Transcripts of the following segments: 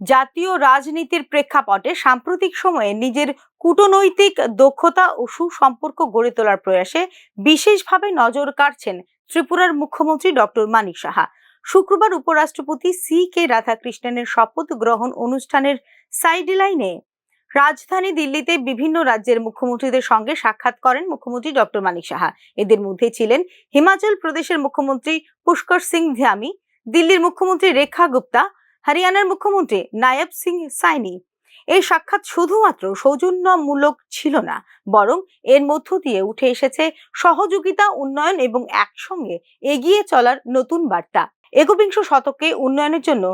জাতীয় রাজনীতির প্রেক্ষাপটে সাম্প্রতিক সময়ে নিজের কূটনৈতিক দক্ষতা ও সুসম্পর্ক গড়ে তোলার প্রয়াসে বিশেষভাবে নজর কাড়ছেন ত্রিপুরার মুখ্যমন্ত্রী ডক্টর মানিক সাহা। শুক্রবার উপরাষ্ট্রপতি সি কে রাধাকৃষ্ণনের শপথ গ্রহণ অনুষ্ঠানের সাইডলাইনে রাজধানী দিল্লিতে বিভিন্ন রাজ্যের মুখ্যমন্ত্রীদের সঙ্গে সাক্ষাৎ করেন মুখ্যমন্ত্রী ডক্টর মানিক সাহা। এদের মধ্যে ছিলেন হিমাচল প্রদেশের মুখ্যমন্ত্রী পুষ্কর সিং ধ্যামি, দিল্লির মুখ্যমন্ত্রী রেখা গুপ্তা হরিয়ানার মুখ্যমন্ত্রী নায়ব সিং সাইনি। এই সাক্ষাৎ শুধুমাত্র সৌজন্যমূলক ছিল না, বরং এর মধ্য দিয়ে উঠে এসেছে সহযোগিতা, উন্নয়ন এবং একসঙ্গে এগিয়ে চলার নতুন বার্তা। একবিংশ শতকে উন্নয়নের জন্য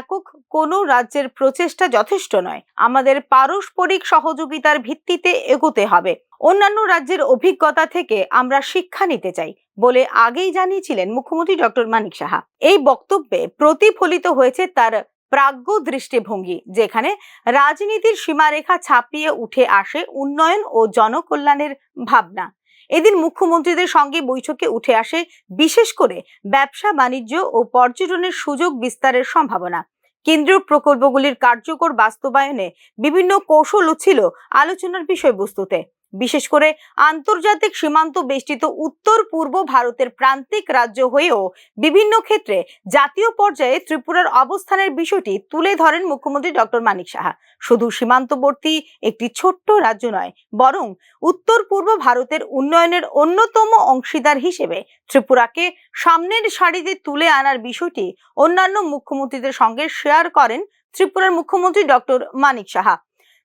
একক কোনো রাজ্যের প্রচেষ্টা যথেষ্ট নয়। আমাদের পারস্পরিক সহযোগিতার ভিত্তিতে এগোতে হবে। অন্যান্য রাজ্যের অভিজ্ঞতা থেকে আমরা শিক্ষা নিতে চাই বলে আগেই জানিয়েছিলেন মুখ্যমন্ত্রী ডক্টর মানিক সাহা। এই বক্তব্যে প্রতিফলিত হয়েছে তার প্রাজ্ঞ দৃষ্টিভঙ্গি, যেখানে রাজনীতির সীমারেখা ছাপিয়ে উঠে আসে উন্নয়ন ও জনকল্যাণের ভাবনা। এদিন মুখ্যমন্ত্রীদের সঙ্গে বৈঠকে উঠে আসে বিশেষ করে ব্যবসা, বাণিজ্য ও পর্যটনের সুযোগ বিস্তারের সম্ভাবনা। কেন্দ্রীয় প্রকল্পগুলির কার্যকর বাস্তবায়নে বিভিন্ন কৌশলও ছিল আলোচনার বিষয়বস্তুতে। বিশেষ করে আন্তর্জাতিক সীমান্ত বেষ্টিত উত্তর পূর্ব ভারতের প্রান্তিক রাজ্য হয়েও বিভিন্ন ক্ষেত্রে জাতীয় পর্যায়ে ত্রিপুরার অবস্থানের বিষয়টি তুলে ধরেন মুখ্যমন্ত্রী ডক্টর মানিক সাহা। শুধু সীমান্তবর্তী একটি ছোট্ট রাজ্য নয়, বরং উত্তর পূর্ব ভারতের উন্নয়নের অন্যতম অংশীদার হিসেবে ত্রিপুরাকে সামনের সারিতে তুলে আনার বিষয়টি অন্যান্য মুখ্যমন্ত্রীদের সঙ্গে শেয়ার করেন ত্রিপুরার মুখ্যমন্ত্রী ডক্টর মানিক সাহা।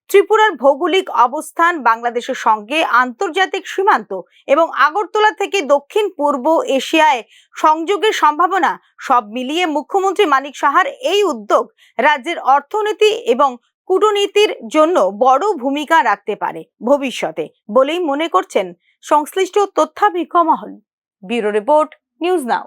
ত্রিপুরার ভৌগোলিক অবস্থান বাংলাদেশের সঙ্গে আন্তর্জাতিক সীমান্ত এবং আগরতলা থেকে দক্ষিণ পূর্ব এশিয়ায় সংযোগের সম্ভাবনা সব মিলিয়ে মুখ্যমন্ত্রী মানিক সাহার এই উদ্যোগ রাজ্যের অর্থনীতি এবং কূটনীতির জন্য বড় ভূমিকা রাখতে পারে ভবিষ্যতে বলেই মনে করছেন সংশ্লিষ্ট তথ্যাভিজ্ঞ মহল। Bureau report, news now.